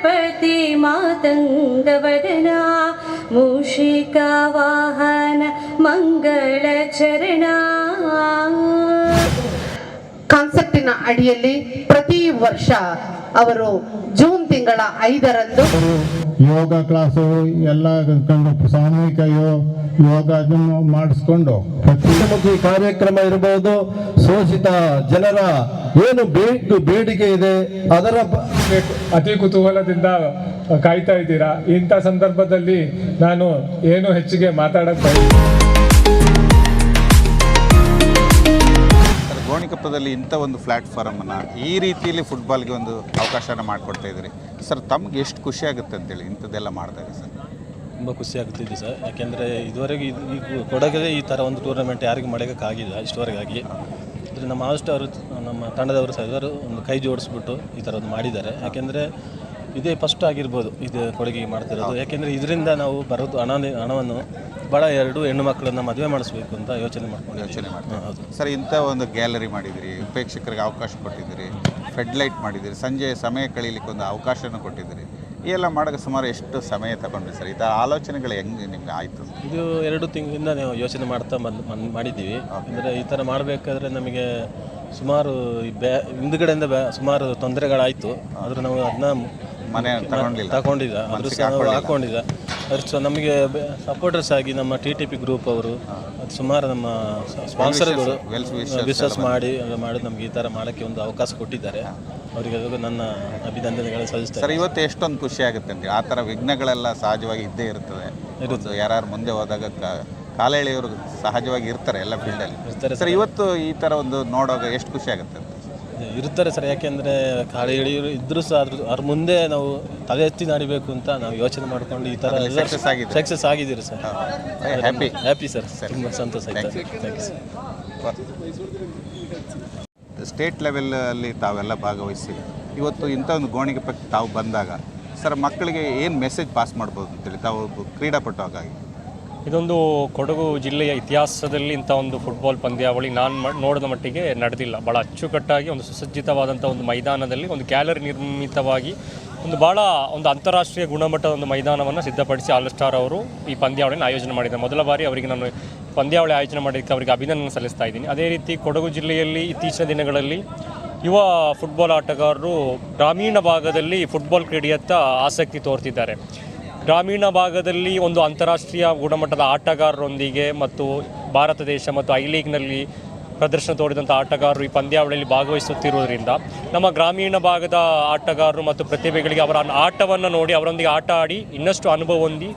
महागणपति मातङ्गवदना मूषिकावाहन मङ्गलचरणा ಕಾನ್ಸೆಪ್ಟಿನ ಅಡಿಯಲ್ಲಿ ಪ್ರತಿ ವರ್ಷ ಅವರು ಜೂನ್ ತಿಂಗಳ ಐದರಂದು ಯೋಗ ಕ್ಲಾಸು ಎಲ್ಲ ಕಂಡು ಸಾಮೂಹಿಕ ಯೋಗ ಅದನ್ನು ಮಾಡಿಸ್ಕೊಂಡು ಮುಖಿ ಕಾರ್ಯಕ್ರಮ ಇರಬಹುದು ಶೋಷಿತ ಜನರ ಏನು ಬೇಕು ಬೇಡಿಕೆ ಇದೆ ಅದರ ಅತಿ ಕುತೂಹಲದಿಂದ ಕಾಯ್ತಾ ಇದ್ದೀರಾ? ಇಂಥ ಸಂದರ್ಭದಲ್ಲಿ ನಾನು ಏನು ಹೆಚ್ಚಿಗೆ ಮಾತಾಡಕ್ ಗೋಣಿಕೊಪ್ಪದಲ್ಲಿ ಇಂಥ ಒಂದು ಪ್ಲ್ಯಾಟ್ಫಾರ್ಮನ್ನು ಈ ರೀತಿಯಲ್ಲಿ ಫುಟ್ಬಾಲ್ಗೆ ಒಂದು ಅವಕಾಶನ ಮಾಡಿಕೊಡ್ತಾ ಇದ್ದೀರಿ. ಸರ್ ತಮ್ಗೆ ಎಷ್ಟು ಖುಷಿ ಆಗುತ್ತೆ ಅಂತೇಳಿ ಇಂಥದ್ದೆಲ್ಲ ಮಾಡಿದಾಗ ಸರ್ ತುಂಬ ಖುಷಿ ಆಗ್ತಿದೆ ಸರ್ ಯಾಕೆಂದರೆ ಇದುವರೆಗೆ ಇದು ಈ ಕೊಡಗಲ್ಲಿ ಈ ಥರ ಒಂದು ಟೂರ್ನಮೆಂಟ್ ಯಾರಿಗೂ ಮಾಡೋಕ್ಕಾಗಿಲ್ಲ ಇಷ್ಟುವರೆಗಾಗಿ. ಅಂದರೆ ನಮ್ಮ ಅವರು, ನಮ್ಮ ತಂಡದವರು ಸಹ ಇವರು ಒಂದು ಕೈ ಜೋಡಿಸ್ಬಿಟ್ಟು ಈ ಥರ ಒಂದು ಮಾಡಿದ್ದಾರೆ. ಯಾಕೆಂದರೆ ಇದೇ ಫಸ್ಟ್ ಆಗಿರ್ಬೋದು ಇದು ಕೊಡುಗೆ ಮಾಡ್ತಿರೋದು. ಯಾಕೆಂದರೆ ಇದರಿಂದ ನಾವು ಬರೋದು ಹಣ ಹಣವನ್ನು ಭಾಳ ಎರಡು ಹೆಣ್ಣು ಮಕ್ಕಳನ್ನ ಮದುವೆ ಮಾಡಿಸ್ಬೇಕು ಅಂತ ಯೋಚನೆ ಮಾಡ್ಕೊಂಡು ಯೋಚನೆ ಮಾಡ್ತೀವಿ ಹೌದು. ಸರ್ ಇಂಥ ಒಂದು ಗ್ಯಾಲರಿ ಮಾಡಿದಿರಿ ಪ್ರೇಕ್ಷಕರಿಗೆ ಅವಕಾಶ ಕೊಟ್ಟಿದ್ದೀರಿ ಫೆಡ್ಲೈಟ್ ಮಾಡಿದ್ದೀರಿ ಸಂಜೆ ಸಮಯ ಕಳೀಲಿಕ್ಕೆ ಒಂದು ಅವಕಾಶನ ಕೊಟ್ಟಿದ್ದೀರಿ ಈ ಎಲ್ಲ ಮಾಡೋಕ್ಕೆ ಸುಮಾರು ಎಷ್ಟು ಸಮಯ ತಗೊಂಡ್ರಿ ಸರ್? ಈ ಥರ ಆಲೋಚನೆಗಳು ಹೆಂಗೆ ನಿಮ್ಗೆ ಆಯಿತು? ಇದು ಎರಡು ತಿಂಗಳಿಂದ ನಾವು ಯೋಚನೆ ಮಾಡ್ತಾ ಬಂದು ಮಾಡಿದ್ದೀವಿ. ಅಂದರೆ ಈ ಥರ ಮಾಡಬೇಕಾದ್ರೆ ನಮಗೆ ಸುಮಾರು ಹಿಂದುಗಡೆಯಿಂದ ಬ್ಯಾ ಸುಮಾರು ತೊಂದರೆಗಳಾಯಿತು. ಆದರೂ ನಾವು ಅದನ್ನ ಮನೆ ತಗೊಂಡಿಲ್ಲ. ಮನ್ಸಿಗೆ ಸಹ ನಾವು ಹಾಕ್ಕೊಳ್ಳಿಲ್ಲ. ಅದ್ರ ಸಹ ನಮಗೆ ಸಪೋರ್ಟರ್ಸ್ ಆಗಿ ನಮ್ಮ ಟಿ ಟಿ ಪಿ ಗ್ರೂಪ್ ಅವರು ಅದು ಸುಮಾರು ನಮ್ಮ ಸ್ಪಾನ್ಸರ್ಗಳು ವಿಶ್ವಾಸ ಮಾಡಿ ಮಾಡಿ ನಮಗೆ ಈ ಥರ ಮಾಡೋಕ್ಕೆ ಒಂದು ಅವಕಾಶ ಕೊಟ್ಟಿದ್ದಾರೆ. ಅವರಿಗೆ ನನ್ನ ಅಭಿನಂದನೆಗಳು ಸಲ್ಲಿಸ್ತಾರೆ ಸರ್ ಇವತ್ತು ಎಷ್ಟೊಂದು ಖುಷಿ ಆಗುತ್ತೆ ಆ ಥರ ವಿಘ್ನಗಳೆಲ್ಲ ಸಹಜವಾಗಿ ಇದ್ದೇ ಇರ್ತದೆ. ಯಾರು ಮುಂದೆ ಹೋದಾಗ ಕಾಲೇಳಿಯವರು ಸಹಜವಾಗಿ ಇರ್ತಾರೆ ಎಲ್ಲ ಫೀಲ್ಡಲ್ಲಿ ಇರ್ತಾರೆ ಸರ್ ಇವತ್ತು ಈ ಥರ ಒಂದು ನೋಡುವಾಗ ಎಷ್ಟು ಖುಷಿ ಆಗುತ್ತೆ? ಇರ್ತಾರೆ ಸರ್ ಯಾಕೆಂದರೆ ಕಾಳಿ ಎಳೆಯರು ಇದ್ದರೂ ಸಹ ಅದ್ರ ಅವ್ರ ಮುಂದೆ ನಾವು ತಲೆ ಎತ್ತಿ ನಡಿಬೇಕು ಅಂತ ನಾವು ಯೋಚನೆ ಮಾಡಿಕೊಂಡು ಈ ಥರ success ಆಗಿದೆ. ಸಕ್ಸಸ್ ಆಗಿದ್ದೀರಿ ಸರ್. ಹ್ಯಾಪಿ ಹ್ಯಾಪಿ ಸರ್ ತುಂಬ ಸಂತೋಷ ಆಯ್ತು. ಥ್ಯಾಂಕ್ ಯು ಸರ್ ಸ್ಟೇಟ್ ಲೆವೆಲಲ್ಲಿ ತಾವೆಲ್ಲ ಭಾಗವಹಿಸಿ ಇವತ್ತು ಇಂಥ ಒಂದು ಗೋಣಿಗೆ ಪಕ್ಕ ತಾವು ಬಂದಾಗ ಸರ್ ಮಕ್ಕಳಿಗೆ ಏನು ಮೆಸೇಜ್ ಪಾಸ್ ಮಾಡ್ಬೋದು ಅಂತೇಳಿ? ತಾವು ಒಬ್ಬ ಕ್ರೀಡಾಪಟು ಹಾಗಾಗಿ. ಇದೊಂದು ಕೊಡಗು ಜಿಲ್ಲೆಯ ಇತಿಹಾಸದಲ್ಲಿ ಇಂಥ ಒಂದು ಫುಟ್ಬಾಲ್ ಪಂದ್ಯಾವಳಿ ನಾನು ನೋಡಿದ ಮಟ್ಟಿಗೆ ನಡೆದಿಲ್ಲ. ಭಾಳ ಅಚ್ಚುಕಟ್ಟಾಗಿ, ಒಂದು ಸುಸಜ್ಜಿತವಾದಂಥ ಒಂದು ಮೈದಾನದಲ್ಲಿ, ಒಂದು ಗ್ಯಾಲರಿ ನಿರ್ಮಿತವಾಗಿ, ಒಂದು ಭಾಳ ಒಂದು ಅಂತಾರಾಷ್ಟ್ರೀಯ ಗುಣಮಟ್ಟದ ಒಂದು ಮೈದಾನವನ್ನು ಸಿದ್ಧಪಡಿಸಿ ಆಲ್ ಸ್ಟಾರ್ ಅವರು ಈ ಪಂದ್ಯಾವಳಿಯನ್ನು ಆಯೋಜನೆ ಮಾಡಿದ್ದಾರೆ. ಮೊದಲ ಬಾರಿ ಅವರಿಗೆ ನಾನು ಪಂದ್ಯಾವಳಿ ಆಯೋಜನೆ ಮಾಡಿದ್ದಕ್ಕೆ ಅವರಿಗೆ ಅಭಿನಂದನೆ ಸಲ್ಲಿಸ್ತಾ ಇದ್ದೀನಿ. ಅದೇ ರೀತಿ ಕೊಡಗು ಜಿಲ್ಲೆಯಲ್ಲಿ ಇತ್ತೀಚಿನ ದಿನಗಳಲ್ಲಿ ಯುವ ಫುಟ್ಬಾಲ್ ಆಟಗಾರರು ಗ್ರಾಮೀಣ ಭಾಗದಲ್ಲಿ ಫುಟ್ಬಾಲ್ ಕ್ರೀಡೆಯತ್ತ ಆಸಕ್ತಿ ತೋರ್ತಿದ್ದಾರೆ. ಗ್ರಾಮೀಣ ಭಾಗದಲ್ಲಿ ಒಂದು ಅಂತಾರಾಷ್ಟ್ರೀಯ ಗುಣಮಟ್ಟದ ಆಟಗಾರರೊಂದಿಗೆ ಮತ್ತು ಭಾರತ ದೇಶ ಮತ್ತು ಐ ಲೀಗ್ನಲ್ಲಿ ಪ್ರದರ್ಶನ ತೋರಿದಂಥ ಆಟಗಾರರು ಈ ಪಂದ್ಯಾವಳಿಯಲ್ಲಿ ಭಾಗವಹಿಸುತ್ತಿರುವುದರಿಂದ ನಮ್ಮ ಗ್ರಾಮೀಣ ಭಾಗದ ಆಟಗಾರರು ಮತ್ತು ಪ್ರತಿಭೆಗಳಿಗೆ ಅವರ ಆಟವನ್ನು ನೋಡಿ ಅವರೊಂದಿಗೆ ಆಟ ಆಡಿ ಇನ್ನಷ್ಟು ಅನುಭವ ಹೊಂದಿ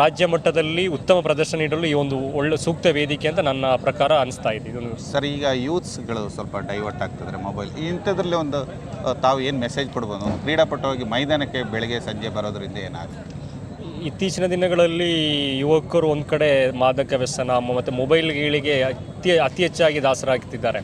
ರಾಜ್ಯ ಮಟ್ಟದಲ್ಲಿ ಉತ್ತಮ ಪ್ರದರ್ಶನ ನೀಡಲು ಈ ಒಂದು ಒಳ್ಳೆ ಸೂಕ್ತ ವೇದಿಕೆ ಅಂತ ನನ್ನ ಪ್ರಕಾರ ಅನಿಸ್ತಾ ಇದೆ. ಇದೊಂದು ಸರ್, ಈಗ ಯೂತ್ಸ್ಗಳು ಸ್ವಲ್ಪ ಡೈವರ್ಟ್ ಆಗ್ತದೆ ಮೊಬೈಲ್ ಇಂಥದ್ರಲ್ಲಿ ಒಂದು ತಾವು ಏನು ಮೆಸೇಜ್ ಕೊಡ್ಬೋದು? ಕ್ರೀಡಾಪಟುವಾಗಿ ಮೈದಾನಕ್ಕೆ ಬೆಳಗ್ಗೆ, ಸಂಜೆ ಬರೋದರಿಂದ ಏನಾಗುತ್ತೆ? ಇತ್ತೀಚಿನ ದಿನಗಳಲ್ಲಿ ಯುವಕರು ಒಂದು ಕಡೆ ಮಾದಕ ವ್ಯಸನ ಮತ್ತು ಮೊಬೈಲ್ ಗೀಳಿಗೆ ಅತಿ ಅತಿ ಹೆಚ್ಚಾಗಿ ದಾಸರಾಗ್ತಿದ್ದಾರೆ.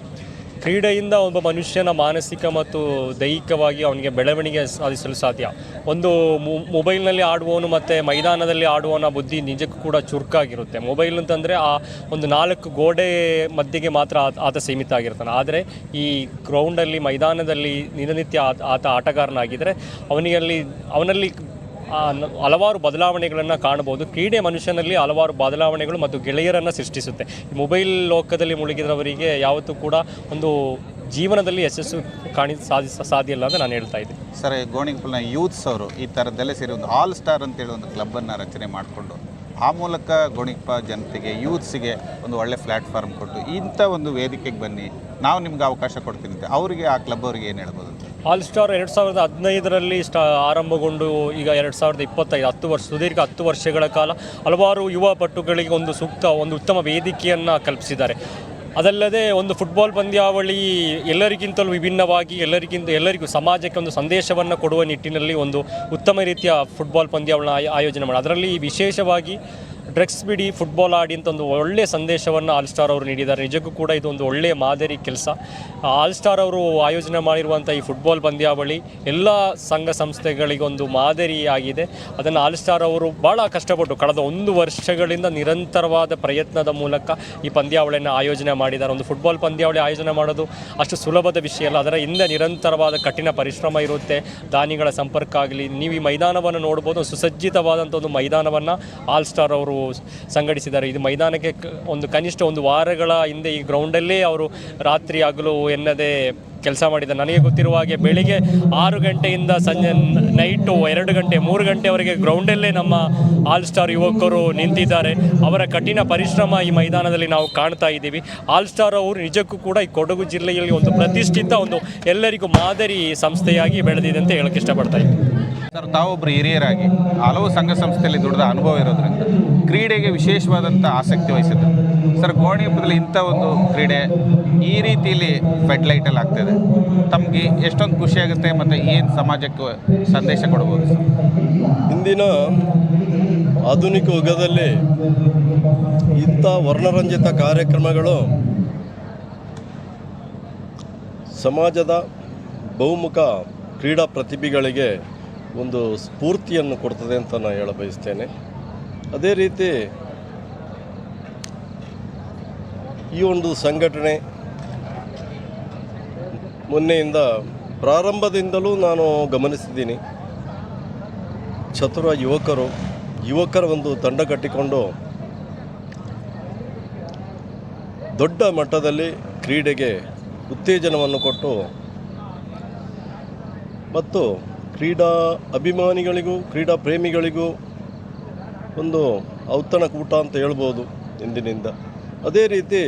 ಕ್ರೀಡೆಯಿಂದ ಒಬ್ಬ ಮನುಷ್ಯನ ಮಾನಸಿಕ ಮತ್ತು ದೈಹಿಕವಾಗಿ ಅವನಿಗೆ ಬೆಳವಣಿಗೆ ಸಾಧಿಸಲು ಸಾಧ್ಯ. ಒಂದು ಮೊಬೈಲ್ನಲ್ಲಿ ಆಡುವವನು ಮತ್ತು ಮೈದಾನದಲ್ಲಿ ಆಡುವವನ ಬುದ್ಧಿ ನಿಜಕ್ಕೂ ಕೂಡ ಚುರುಕಾಗಿರುತ್ತೆ. ಮೊಬೈಲ್ ಅಂತಂದರೆ ಆ ಒಂದು ನಾಲ್ಕು ಗೋಡೆ ಮಧ್ಯೆಗೆ ಮಾತ್ರ ಆತ- ಸೀಮಿತ ಆಗಿರ್ತಾನೆ ಆದರೆ ಈ ಗ್ರೌಂಡಲ್ಲಿ ಮೈದಾನದಲ್ಲಿ ದಿನನಿತ್ಯ ಆತ ಆಟಗಾರನಾಗಿದ್ದರೆ ಅವನಿಗೆ ಅಲ್ಲಿ ಅವನಲ್ಲಿ ಹಲವಾರು ಬದಲಾವಣೆಗಳನ್ನು ಕಾಣಬಹುದು. ಕ್ರೀಡೆ ಮನುಷ್ಯನಲ್ಲಿ ಹಲವಾರು ಬದಲಾವಣೆಗಳು ಮತ್ತು ಗೆಳೆಯರನ್ನು ಸೃಷ್ಟಿಸುತ್ತೆ. ಮೊಬೈಲ್ ಲೋಕದಲ್ಲಿ ಮುಳುಗಿದವರಿಗೆ ಯಾವತ್ತೂ ಕೂಡ ಒಂದು ಜೀವನದಲ್ಲಿ ಯಶಸ್ಸು ಕಾಣಿ ಸಾಧಿಸ ಸಾಧ್ಯ ಇಲ್ಲ ಅಂತ ನಾನು ಹೇಳ್ತಾ ಇದ್ದೆ ಸರ್ ಗೋಣಿಪುಲ್ನ ಯೂತ್ಸ್ ಅವರು ಈ ಥರದ್ದೆಲ್ಲ ಸೇರಿ ಒಂದು ಆಲ್ ಸ್ಟಾರ್ ಅಂತೇಳಿ ಒಂದು ಕ್ಲಬ್ಬನ್ನು ರಚನೆ ಮಾಡಿಕೊಂಡು, ಆ ಮೂಲಕ ಗೋಣಿಕೊಪ್ಪ ಜನತೆಗೆ, ಯೂತ್ಸಿಗೆ ಒಂದು ಒಳ್ಳೆ ಪ್ಲ್ಯಾಟ್ಫಾರ್ಮ್ ಕೊಟ್ಟು ಇಂಥ ಒಂದು ವೇದಿಕೆಗೆ ಬನ್ನಿ. ನಾವು ನಿಮ್ಗೆ ಅವಕಾಶ ಕೊಡ್ತೀನಿ ಅವರಿಗೆ, ಆ ಕ್ಲಬ್ ಅವರಿಗೆ ಏನು ಹೇಳ್ಬೋದು ಅಂತ? ಆಲ್ ಸ್ಟಾರ್ ಎರಡು ಸಾವಿರದ ಹದಿನೈದರಲ್ಲಿ ಸ್ಟಾ ಆರಂಭಗೊಂಡು ಈಗ ಎರಡು ಸಾವಿರದ ಇಪ್ಪತ್ತೈದು, ಹತ್ತು ವರ್ಷ ಸುದೀರ್ಘ ಹತ್ತು ವರ್ಷಗಳ ಕಾಲ ಹಲವಾರು ಯುವ ಪಟುಗಳಿಗೆ ಒಂದು ಸೂಕ್ತ, ಒಂದು ಉತ್ತಮ ವೇದಿಕೆಯನ್ನು ಕಲ್ಪಿಸಿದ್ದಾರೆ. ಅದಲ್ಲದೆ ಒಂದು ಫುಟ್ಬಾಲ್ ಪಂದ್ಯಾವಳಿ ಎಲ್ಲರಿಗಿಂತಲೂ ವಿಭಿನ್ನವಾಗಿ, ಎಲ್ಲರಿಗಿಂತ, ಎಲ್ಲರಿಗೂ ಸಮಾಜಕ್ಕೆ ಒಂದು ಸಂದೇಶವನ್ನು ಕೊಡುವ ನಿಟ್ಟಿನಲ್ಲಿ ಒಂದು ಉತ್ತಮ ರೀತಿಯ ಫುಟ್ಬಾಲ್ ಪಂದ್ಯಾವಳಿನ ಆಯೋ- ಆಯೋಜನೆ ಮಾಡಿ. ಅದರಲ್ಲಿ ವಿಶೇಷವಾಗಿ ಡ್ರಗ್ಸ್ ಬಿಡಿ, ಫುಟ್ಬಾಲ್ ಆಡಿ ಅಂತ ಒಂದು ಒಳ್ಳೆಯ ಸಂದೇಶವನ್ನು ಆಲ್ ಸ್ಟಾರ್ ಅವರು ನೀಡಿದ್ದಾರೆ. ನಿಜಕ್ಕೂ ಕೂಡ ಇದು ಒಂದು ಒಳ್ಳೆಯ ಮಾದರಿ ಕೆಲಸ. ಆಲ್ ಸ್ಟಾರ್ ಅವರು ಆಯೋಜನೆ ಮಾಡಿರುವಂಥ ಈ ಫುಟ್ಬಾಲ್ ಪಂದ್ಯಾವಳಿ ಎಲ್ಲ ಸಂಘ ಸಂಸ್ಥೆಗಳಿಗೊಂದು ಮಾದರಿಯಾಗಿದೆ ಅದನ್ನು ಆಲ್ ಸ್ಟಾರ್ ಅವರು ಭಾಳ ಕಷ್ಟಪಟ್ಟು ಕಳೆದ ಒಂದು ವರ್ಷಗಳಿಂದ ನಿರಂತರವಾದ ಪ್ರಯತ್ನದ ಮೂಲಕ ಈ ಪಂದ್ಯಾವಳಿಯನ್ನು ಆಯೋಜನೆ ಮಾಡಿದ್ದಾರೆ. ಒಂದು ಫುಟ್ಬಾಲ್ ಪಂದ್ಯಾವಳಿ ಆಯೋಜನೆ ಮಾಡೋದು ಅಷ್ಟು ಸುಲಭದ ವಿಷಯ ಅಲ್ಲ. ಅದರ ಹಿಂದೆ ನಿರಂತರವಾದ ಕಠಿಣ ಪರಿಶ್ರಮ ಇರುತ್ತೆ. ದಾನಿಗಳ ಸಂಪರ್ಕ ಆಗಲಿ, ನೀವು ಈ ಮೈದಾನವನ್ನು ನೋಡ್ಬೋದು. ಸುಸಜ್ಜಿತವಾದಂಥ ಒಂದು ಮೈದಾನವನ್ನು ಆಲ್ ಸ್ಟಾರ್ ಅವರು ಸಂಘಟಿಸಿದ್ದಾರೆ. ಇದು ಮೈದಾನಕ್ಕೆ ಒಂದು ಕನಿಷ್ಠ ಒಂದು ವಾರಗಳ ಹಿಂದೆ ಈ ಗ್ರೌಂಡಲ್ಲೇ ಅವರು ರಾತ್ರಿ ಹಗಲು ಎನ್ನದೇ ಕೆಲಸ ಮಾಡಿದ್ದ ನನಗೆ ಗೊತ್ತಿರುವ ಹಾಗೆ ಬೆಳಿಗ್ಗೆ ಆರು ಗಂಟೆಯಿಂದ ಸಂಜೆ ನೈಟು ಎರಡು ಗಂಟೆ, ಮೂರು ಗಂಟೆವರೆಗೆ ಗ್ರೌಂಡಲ್ಲೇ ನಮ್ಮ ಆಲ್ ಸ್ಟಾರ್ ಯುವಕರು ನಿಂತಿದ್ದಾರೆ. ಅವರ ಕಠಿಣ ಪರಿಶ್ರಮ ಈ ಮೈದಾನದಲ್ಲಿ ನಾವು ಕಾಣ್ತಾ ಇದ್ದೀವಿ. ಆಲ್ ಸ್ಟಾರ್ ಅವರು ನಿಜಕ್ಕೂ ಕೂಡ ಈ ಕೊಡಗು ಜಿಲ್ಲೆಯಲ್ಲಿ ಒಂದು ಪ್ರತಿಷ್ಠಿತ ಒಂದು ಎಲ್ಲರಿಗೂ ಮಾದರಿ ಸಂಸ್ಥೆಯಾಗಿ ಬೆಳೆದಿದೆ ಅಂತ ಹೇಳಕ್ಕೆ ಇಷ್ಟಪಡ್ತಾ ಇದ್ದೀನಿ. ಸರ್ ತಾವೊಬ್ಬರು ಹಿರಿಯರಾಗಿ ಹಲವು ಸಂಘ ಸಂಸ್ಥೆಯಲ್ಲಿ ದುಡಿದ ಅನುಭವ ಇರೋದ್ರಿಂದ ಕ್ರೀಡೆಗೆ ವಿಶೇಷವಾದಂಥ ಆಸಕ್ತಿ ವಹಿಸಿದ್ರು ಸರ್ ಗೋಣಿಯಪ್ಪದಲ್ಲಿ ಇಂಥ ಒಂದು ಕ್ರೀಡೆ ಈ ರೀತಿಯಲ್ಲಿ ಫೆಡ್ಲೈಟಲ್ಲಿ ಆಗ್ತಿದೆ. ತಮಗೆ ಎಷ್ಟೊಂದು ಖುಷಿಯಾಗುತ್ತೆ ಮತ್ತು ಏನು ಸಮಾಜಕ್ಕೆ ಸಂದೇಶ ಕೊಡ್ಬೋದು ಸರ್? ಇಂದಿನ ಆಧುನಿಕ ಯುಗದಲ್ಲಿ ಇಂಥ ವರ್ಣರಂಜಿತ ಕಾರ್ಯಕ್ರಮಗಳು ಸಮಾಜದ ಬಹುಮುಖ ಕ್ರೀಡಾ ಪ್ರತಿಭೆಗಳಿಗೆ ಒಂದು ಸ್ಫೂರ್ತಿಯನ್ನು ಕೊಡ್ತದೆ ಅಂತ ನಾನು ಹೇಳ ಬಯಸ್ತೇನೆ. ಅದೇ ರೀತಿ ಈ ಒಂದು ಸಂಘಟನೆ ಮೊನ್ನೆಯಿಂದ ಪ್ರಾರಂಭದಿಂದಲೂ ನಾನು ಗಮನಿಸಿದ್ದೀನಿ. ಚತುರ ಯುವಕರು, ಯುವಕರ ಒಂದು ತಂಡ ಕಟ್ಟಿಕೊಂಡು ದೊಡ್ಡ ಮಟ್ಟದಲ್ಲಿ ಕ್ರೀಡೆಗೆ ಉತ್ತೇಜನವನ್ನು ಕೊಟ್ಟು ಮತ್ತು ಕ್ರೀಡಾ ಅಭಿಮಾನಿಗಳಿಗೂ, ಕ್ರೀಡಾ ಪ್ರೇಮಿಗಳಿಗೂ ಒಂದು ಔತಣಕೂಟ ಅಂತ ಹೇಳ್ಬೋದು ಇಂದಿನಿಂದ. ಅದೇ ರೀತಿ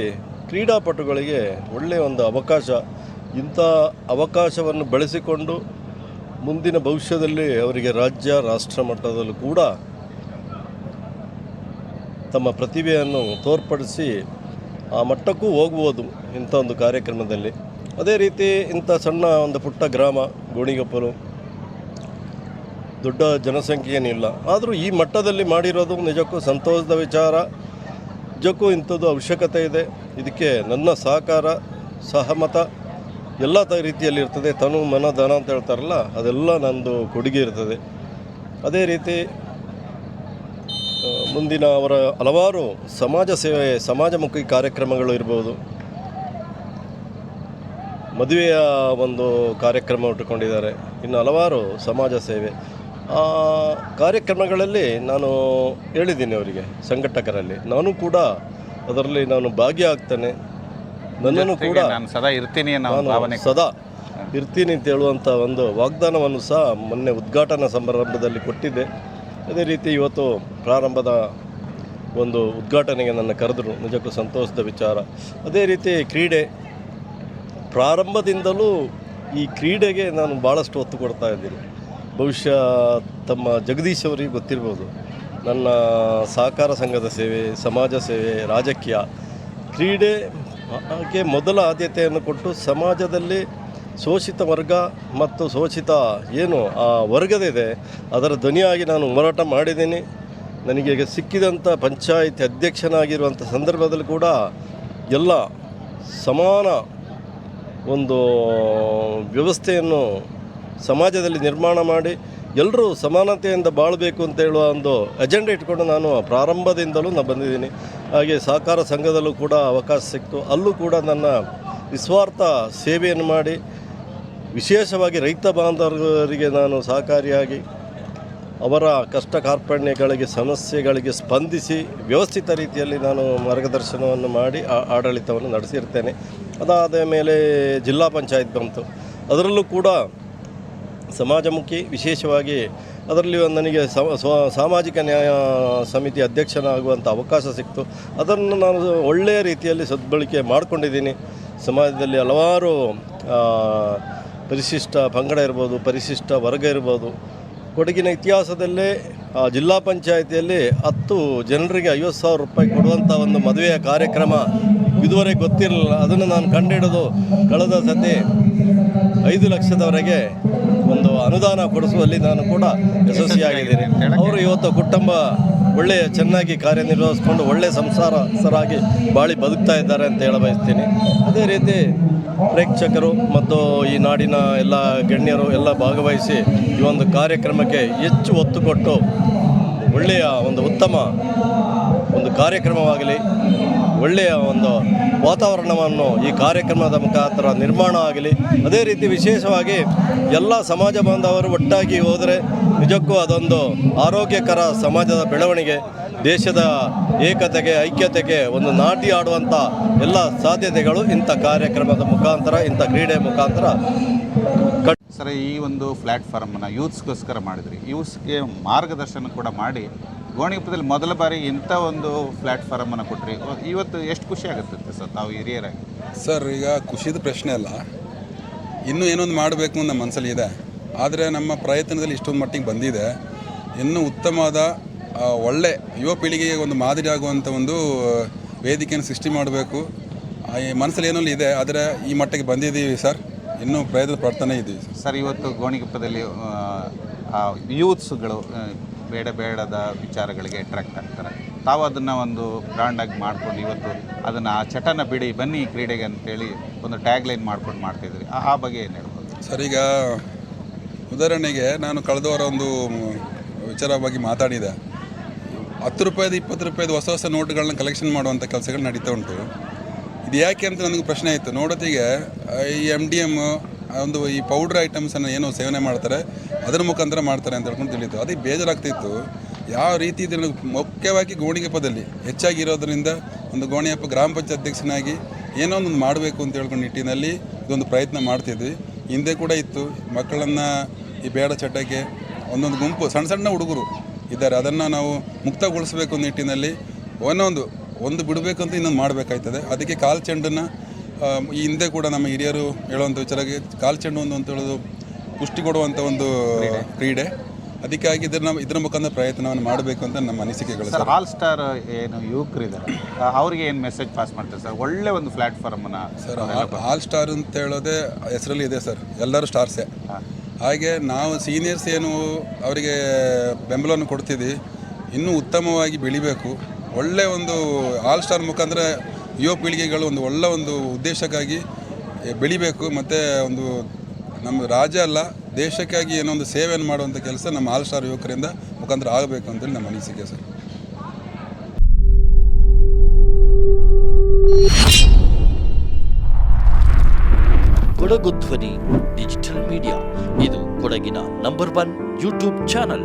ಕ್ರೀಡಾಪಟುಗಳಿಗೆ ಒಳ್ಳೆಯ ಒಂದು ಅವಕಾಶ. ಇಂಥ ಅವಕಾಶವನ್ನು ಬಳಸಿಕೊಂಡು ಮುಂದಿನ ಭವಿಷ್ಯದಲ್ಲಿ ಅವರಿಗೆ ರಾಜ್ಯ, ರಾಷ್ಟ್ರ ಮಟ್ಟದಲ್ಲೂ ಕೂಡ ತಮ್ಮ ಪ್ರತಿಭೆಯನ್ನು ತೋರ್ಪಡಿಸಿ ಆ ಮಟ್ಟಕ್ಕೂ ಹೋಗ್ಬೋದು ಇಂಥ ಒಂದು ಕಾರ್ಯಕ್ರಮದಲ್ಲಿ. ಅದೇ ರೀತಿ ಇಂಥ ಸಣ್ಣ ಒಂದು ಪುಟ್ಟ ಗ್ರಾಮ ಗೋಣಿಗೊಪ್ಪಲು ದೊಡ್ಡ ಜನಸಂಖ್ಯೆ ಏನಿಲ್ಲ ಆದರೂ ಈ ಮಟ್ಟದಲ್ಲಿ ಮಾಡಿರೋದು ನಿಜಕ್ಕೂ ಸಂತೋಷದ ವಿಚಾರ. ನಿಜಕ್ಕೂ ಇಂಥದ್ದು ಅವಶ್ಯಕತೆ ಇದೆ. ಇದಕ್ಕೆ ನನ್ನ ಸಹಕಾರ, ಸಹಮತ ಎಲ್ಲ ತ, ರೀತಿಯಲ್ಲಿ ಇರ್ತದೆ. ತನು, ಮನ, ಧನ ಅಂತ ಹೇಳ್ತಾರಲ್ಲ, ಅದೆಲ್ಲ ನಂದು ಕೊಡುಗೆ ಇರ್ತದೆ. ಅದೇ ರೀತಿ ಮುಂದಿನ ಅವರ ಹಲವಾರು ಸಮಾಜ ಸೇವೆ, ಸಮಾಜಮುಖಿ ಕಾರ್ಯಕ್ರಮಗಳು ಇರ್ಬೋದು. ಮದುವೆಯ ಒಂದು ಕಾರ್ಯಕ್ರಮ ಇಟ್ಟುಕೊಂಡಿದ್ದಾರೆ ಇನ್ನು ಹಲವಾರು ಸಮಾಜ ಸೇವೆ. ಕಾರ್ಯಕ್ರಮಗಳಲ್ಲಿ ನಾನು ಹೇಳಿದ್ದೀನಿ ಅವರಿಗೆ ಸಂಘಟಕರಲ್ಲಿ. ನಾನು ಕೂಡ ಅದರಲ್ಲಿ ನಾನು ಭಾಗಿಯಾಗ್ತೇನೆ. ನನ್ನನ್ನು ಕೂಡ ನಾನು ಸದಾ ಇರ್ತೀನಿ ನಾನು ಸದಾ ಇರ್ತೀನಿ ಅಂತ ಹೇಳುವಂಥ ಒಂದು ವಾಗ್ದಾನವನ್ನು ಸಹ ಮೊನ್ನೆ ಉದ್ಘಾಟನಾ ಸಮಾರಂಭದಲ್ಲಿ ಕೊಟ್ಟಿದ್ದೆ. ಅದೇ ರೀತಿ ಇವತ್ತು ಪ್ರಾರಂಭದ ಒಂದು ಉದ್ಘಾಟನೆಗೆ ನನ್ನ ಕರೆದರು. ನಿಜಕ್ಕೂ ಸಂತೋಷದ ವಿಚಾರ. ಅದೇ ರೀತಿ ಕ್ರೀಡೆ. ಪ್ರಾರಂಭದಿಂದಲೂ ಈ ಕ್ರೀಡೆಗೆ ನಾನು ಭಾಳಷ್ಟು ಒತ್ತು ಕೊಡ್ತಾ ಇದ್ದೀನಿ. ಬಹುಶಃ ತಮ್ಮ ಜಗದೀಶ್ ಅವರಿಗೆ ಗೊತ್ತಿರ್ಬೋದು. ನನ್ನ ಸಹಕಾರ ಸಂಘದ ಸೇವೆ, ಸಮಾಜ ಸೇವೆ, ರಾಜಕೀಯ, ಕ್ರೀಡೆ ಹಾಗೆ ಮೊದಲ ಆದ್ಯತೆಯನ್ನು ಕೊಟ್ಟು ಸಮಾಜದಲ್ಲಿ ಶೋಷಿತ ವರ್ಗ ಮತ್ತು ಶೋಷಿತ ಏನು ಆ ವರ್ಗದಿದೆ, ಅದರ ಧ್ವನಿಯಾಗಿ ನಾನು ಹೋರಾಟ ಮಾಡಿದ್ದೀನಿ. ನನಗೆ ಈಗ ಸಿಕ್ಕಿದಂಥ ಪಂಚಾಯಿತಿ ಅಧ್ಯಕ್ಷನಾಗಿರುವಂಥ ಸಂದರ್ಭದಲ್ಲಿ ಕೂಡ ಎಲ್ಲ ಸಮಾನ ಒಂದು ವ್ಯವಸ್ಥೆಯನ್ನು ಸಮಾಜದಲ್ಲಿ ನಿರ್ಮಾಣ ಮಾಡಿ ಎಲ್ಲರೂ ಸಮಾನತೆಯಿಂದ ಬಾಳಬೇಕು ಅಂತ ಹೇಳುವ ಒಂದು ಅಜೆಂಡ ಇಟ್ಕೊಂಡು ನಾನು ಪ್ರಾರಂಭದಿಂದಲೂ ನಾನು ಬಂದಿದ್ದೀನಿ. ಹಾಗೆ ಸಹಕಾರ ಸಂಘದಲ್ಲೂ ಕೂಡ ಅವಕಾಶ ಸಿಕ್ತು. ಅಲ್ಲೂ ಕೂಡ ನನ್ನ ನಿಸ್ವಾರ್ಥ ಸೇವೆಯನ್ನು ಮಾಡಿ ವಿಶೇಷವಾಗಿ ರೈತ ಬಾಂಧವರಿಗೆ ನಾನು ಸಹಕಾರಿಯಾಗಿ ಅವರ ಕಷ್ಟ ಕಾರ್ಪಣ್ಯಗಳಿಗೆ, ಸಮಸ್ಯೆಗಳಿಗೆ ಸ್ಪಂದಿಸಿ ವ್ಯವಸ್ಥಿತ ರೀತಿಯಲ್ಲಿ ನಾನು ಮಾರ್ಗದರ್ಶನವನ್ನು ಮಾಡಿ ಆಡಳಿತವನ್ನು ನಡೆಸಿರ್ತೇನೆ. ಅದಾದ ಮೇಲೆ ಜಿಲ್ಲಾ ಪಂಚಾಯತ್ ಬಂತು. ಅದರಲ್ಲೂ ಕೂಡ ಸಮಾಜಮುಖಿ ವಿಶೇಷವಾಗಿ ಅದರಲ್ಲಿ ನನಗೆ ಸಮ- ಸಾಮಾಜಿಕ ನ್ಯಾಯ ಸಮಿತಿ ಅಧ್ಯಕ್ಷನಾಗುವಂಥ ಅವಕಾಶ ಸಿಕ್ತು. ಅದನ್ನು ನಾನು ಒಳ್ಳೆಯ ರೀತಿಯಲ್ಲಿ ಸದ್ಬಳಕೆ ಮಾಡಿಕೊಂಡಿದ್ದೀನಿ. ಸಮಾಜದಲ್ಲಿ ಹಲವಾರು ಪರಿಶಿಷ್ಟ ಪಂಗಡ ಇರ್ಬೋದು, ಪರಿಶಿಷ್ಟ ವರ್ಗ ಇರ್ಬೋದು. ಕೊಡಗಿನ ಇತಿಹಾಸದಲ್ಲೇ ಜಿಲ್ಲಾ ಪಂಚಾಯಿತಿಯಲ್ಲಿ ಹತ್ತು ಜನರಿಗೆ ಐವತ್ತು ಸಾವಿರ ರೂಪಾಯಿ ಕೊಡುವಂಥ ಒಂದು ಮದುವೆಯ ಕಾರ್ಯಕ್ರಮ ಇದುವರೆಗೆ ಗೊತ್ತಿರಲಿಲ್ಲ. ಅದನ್ನು ನಾನು ಕಂಡುಹಿಡಿದು ಕಳೆದ ಸತಿ ಐದು ಲಕ್ಷದವರೆಗೆ ಒಂದು ಅನುದಾನ ಕೊಡಿಸುವಲ್ಲಿ ನಾನು ಕೂಡ ಯಶಸ್ವಿಯಾಗಿದ್ದೀನಿ. ಅವರು ಇವತ್ತು ಕುಟುಂಬ ಒಳ್ಳೆಯ ಚೆನ್ನಾಗಿ ಕಾರ್ಯನಿರ್ವಹಿಸ್ಕೊಂಡು ಒಳ್ಳೆಯ ಸಂಸಾರಸ್ಥರಾಗಿ ಬಾಳಿ ಬದುಕ್ತಾ ಇದ್ದಾರೆ ಅಂತ ಹೇಳ ಬಯಸ್ತೀನಿ. ಅದೇ ರೀತಿ ಪ್ರೇಕ್ಷಕರು ಮತ್ತು ಈ ನಾಡಿನ ಎಲ್ಲ ಗಣ್ಯರು ಎಲ್ಲ ಭಾಗವಹಿಸಿ ಈ ಒಂದು ಕಾರ್ಯಕ್ರಮಕ್ಕೆ ಹೆಚ್ಚು ಒತ್ತು ಕೊಟ್ಟು ಒಳ್ಳೆಯ ಒಂದು ಉತ್ತಮ ಒಂದು ಕಾರ್ಯಕ್ರಮವಾಗಲಿ, ಒಳ್ಳೆಯ ಒಂದು ವಾತಾವರಣವನ್ನು ಈ ಕಾರ್ಯಕ್ರಮದ ಮುಖಾಂತರ ನಿರ್ಮಾಣ ಆಗಲಿ. ಅದೇ ರೀತಿ ವಿಶೇಷವಾಗಿ ಎಲ್ಲ ಸಮಾಜ ಬಾಂಧವರು ಒಟ್ಟಾಗಿ ಹೋದರೆ ನಿಜಕ್ಕೂ ಅದೊಂದು ಆರೋಗ್ಯಕರ ಸಮಾಜದ ಬೆಳವಣಿಗೆ, ದೇಶದ ಏಕತೆಗೆ, ಐಕ್ಯತೆಗೆ ಒಂದು ನಾಟಿ ಆಡುವಂಥ ಎಲ್ಲ ಸಾಧ್ಯತೆಗಳು ಇಂಥ ಕಾರ್ಯಕ್ರಮದ ಮುಖಾಂತರ, ಇಂಥ ಕ್ರೀಡೆ ಮುಖಾಂತರ ಸರ್, ಈ ಒಂದು ಪ್ಲ್ಯಾಟ್ಫಾರ್ಮನ್ನು ಯೂತ್ಸ್ಗೋಸ್ಕರ ಮಾಡಿದ್ರಿ. ಯೂತ್ಸ್ಗೆ ಮಾರ್ಗದರ್ಶನ ಕೂಡ ಮಾಡಿ ಗೋಣಿಗುಪ್ಪದಲ್ಲಿ ಮೊದಲ ಬಾರಿ ಇಂಥ ಒಂದು ಪ್ಲ್ಯಾಟ್ಫಾರ್ಮನ್ನು ಕೊಟ್ರಿ. ಇವತ್ತು ಎಷ್ಟು ಖುಷಿ ಆಗುತ್ತೆ ಸರ್ ತಾವು ಹಿರಿಯರಾಗಿ ಸರ್ ಈಗ ಖುಷಿದ ಪ್ರಶ್ನೆ ಅಲ್ಲ. ಇನ್ನೂ ಏನೊಂದು ಮಾಡಬೇಕು ಅಂತ ನಮ್ಮ ಮನಸ್ಸಲ್ಲಿ ಇದೆ. ಆದರೆ ನಮ್ಮ ಪ್ರಯತ್ನದಲ್ಲಿ ಇಷ್ಟೊಂದು ಮಟ್ಟಿಗೆ ಬಂದಿದೆ. ಇನ್ನೂ ಉತ್ತಮವಾದ ಒಳ್ಳೆ ಯುವ ಪೀಳಿಗೆಗೆ ಒಂದು ಮಾದರಿ ಆಗುವಂಥ ಒಂದು ವೇದಿಕೆಯನ್ನು ಸೃಷ್ಟಿ ಮಾಡಬೇಕು. ಈ ಮನಸ್ಸಲ್ಲಿ ಏನೋ ಇದೆ ಆದರೆ ಈ ಮಟ್ಟಿಗೆ ಬಂದಿದ್ದೀವಿ ಸರ್. ಇನ್ನೂ ಪ್ರಯತ್ನ ಪಡ್ತಾನೆ ಇದ್ದೀವಿ ಸರ್. ಸರ್ ಇವತ್ತು ಗೋಣಿಗುಪ್ಪದಲ್ಲಿ ಯೂತ್ಸ್ಗಳು ಬೇಡ ಬೇಡದ ವಿಚಾರಗಳಿಗೆ ಅಟ್ರಾಕ್ಟ್ ಆಗ್ತಾರೆ. ತಾವು ಅದನ್ನು ಒಂದು ಬ್ರ್ಯಾಂಡಾಗಿ ಮಾಡ್ಕೊಂಡು ಇವತ್ತು ಅದನ್ನು ಆ ಚಟನ ಬಿಡಿ, ಬನ್ನಿ ಕ್ರೀಡೆಗೆ ಅಂತೇಳಿ ಒಂದು ಟ್ಯಾಗ್ ಲೈನ್ ಮಾಡ್ಕೊಂಡು ಮಾಡ್ತಾಯಿದ್ರಿ ಆ ಬಗ್ಗೆ ಏನು ಹೇಳ್ಬೋದು? ಸರ್, ಈಗ ಉದಾಹರಣೆಗೆ ನಾನು ಕಳೆದ ವಾರ ಒಂದು ವಿಚಾರವಾಗಿ ಮಾತಾಡಿದೆ. ಹತ್ತು ರೂಪಾಯಿದು, ಇಪ್ಪತ್ತು ರೂಪಾಯಿದು ಹೊಸ ಹೊಸ ನೋಟುಗಳನ್ನ ಕಲೆಕ್ಷನ್ ಮಾಡುವಂಥ ಕೆಲಸಗಳು ನಡೀತಾ ಉಂಟು. ಇದು ಯಾಕೆ ಅಂತ ನನಗೆ ಪ್ರಶ್ನೆ ಆಯಿತು. ನೋಡೋತ್ತಿಗೆ ಈ ಎಂ ಡಿ ಎಂ ಒಂದು ಈ ಪೌಡ್ರ್ ಐಟಮ್ಸನ್ನು ಏನು ಸೇವನೆ ಮಾಡ್ತಾರೆ, ಅದರ ಮುಖಾಂತರ ಮಾಡ್ತಾರೆ ಅಂತ ಹೇಳ್ಕೊಂಡು ತಿಳಿತು. ಅದೇ ಬೇಜಾರಾಗ್ತಿತ್ತು. ಯಾವ ರೀತಿ ಇದನ್ನು ಮುಖ್ಯವಾಗಿ ಗೋಣಿಗೆಪ್ಪದಲ್ಲಿ ಹೆಚ್ಚಾಗಿ ಇರೋದ್ರಿಂದ ಒಂದು ಗೋಣಿಯಪ್ಪ ಗ್ರಾಮ ಪಂಚಾಯತ್ ಅಧ್ಯಕ್ಷನಾಗಿ ಏನೋ ಒಂದು ಮಾಡಬೇಕು ಅಂತ ಹೇಳ್ಕೊಂಡು ನಿಟ್ಟಿನಲ್ಲಿ ಇದೊಂದು ಪ್ರಯತ್ನ ಮಾಡ್ತಿದ್ವಿ. ಹಿಂದೆ ಕೂಡ ಇತ್ತು. ಮಕ್ಕಳನ್ನು ಈ ಬೇಡ ಚಟಕ್ಕೆ ಒಂದೊಂದು ಗುಂಪು, ಸಣ್ಣ ಸಣ್ಣ ಹುಡುಗರು ಇದ್ದಾರೆ. ಅದನ್ನು ನಾವು ಮುಕ್ತಗೊಳಿಸಬೇಕು ನಿಟ್ಟಿನಲ್ಲಿ. ಒಂದೊಂದು, ಒಂದು ಬಿಡಬೇಕಂತ ಇನ್ನೊಂದು ಮಾಡಬೇಕಾಯ್ತದೆ. ಅದಕ್ಕೆ ಕಾಲು ಚೆಂಡನ್ನು ಈ ಹಿಂದೆ ಕೂಡ ನಮ್ಮ ಹಿರಿಯರು ಹೇಳುವಂಥ ವಿಚಾರಕ್ಕೆ ಕಾಲು ಚೆಂಡು ಒಂದು ಅಂತ ಹೇಳೋದು ಪುಷ್ಟಿ ಕೊಡುವಂಥ ಒಂದು ಕ್ರೀಡೆ. ಅದಕ್ಕಾಗಿ ಇದನ್ನ ಇದರ ಮುಖಾಂತರ ಪ್ರಯತ್ನವನ್ನು ಮಾಡಬೇಕು ಅಂತ ನಮ್ಮ ಅನಿಸಿಕೆಗಳು ಸರ್ ಆಲ್ ಸ್ಟಾರ್ ಏನು ಯುವಕರಿದ್ದಾರೆ. ಅವ್ರಿಗೆ ಏನು ಮೆಸೇಜ್ ಪಾಸ್ ಮಾಡ್ತಾರೆ ಸರ್? ಒಳ್ಳೆ ಒಂದು ಪ್ಲ್ಯಾಟ್ಫಾರ್ಮನ್ನು ಸರ್ ಆಲ್ ಸ್ಟಾರ್ ಅಂತ ಹೇಳೋದೇ ಹೆಸರಲ್ಲಿ ಇದೆ ಸರ್. ಎಲ್ಲರೂ ಸ್ಟಾರ್ಸೇ. ಹಾಗೆ ನಾವು ಸೀನಿಯರ್ಸ್ ಏನು ಅವರಿಗೆ ಬೆಂಬಲವನ್ನು ಕೊಡ್ತಿದ್ವಿ. ಇನ್ನೂ ಉತ್ತಮವಾಗಿ ಬೆಳಿಬೇಕು. ಒಳ್ಳೆ ಒಂದು ಆಲ್ ಸ್ಟಾರ್ ಮುಖಾಂತರ ಯುವ ಪೀಳಿಗೆಗಳು ಒಂದು ಒಳ್ಳೆ ಒಂದು ಉದ್ದೇಶಕ್ಕಾಗಿ ಬೆಳಿಬೇಕು. ಮತ್ತು ಒಂದು ನಮ್ಮ ರಾಜ್ಯ ಅಲ್ಲ, ದೇಶಕ್ಕಾಗಿ ಏನೋ ಒಂದು ಸೇವೆಯನ್ನು ಮಾಡುವಂಥ ಕೆಲಸ ನಮ್ಮ ಆಲ್ ಸ್ಟಾರ್ ಯುವಕರಿಂದ ಮುಖಾಂತರ ಆಗಬೇಕು ಅಂತೇಳಿ ನಮ್ಮ ಅನಿಸಿಕೆ ಸರ್. ಕೊಡಗು ಧ್ವನಿ, ಡಿಜಿಟಲ್ ಮೀಡಿಯಾ. ಇದು ಕೊಡಗಿನ ನಂಬರ್ ಒನ್ ಯೂಟ್ಯೂಬ್ ಚಾನಲ್.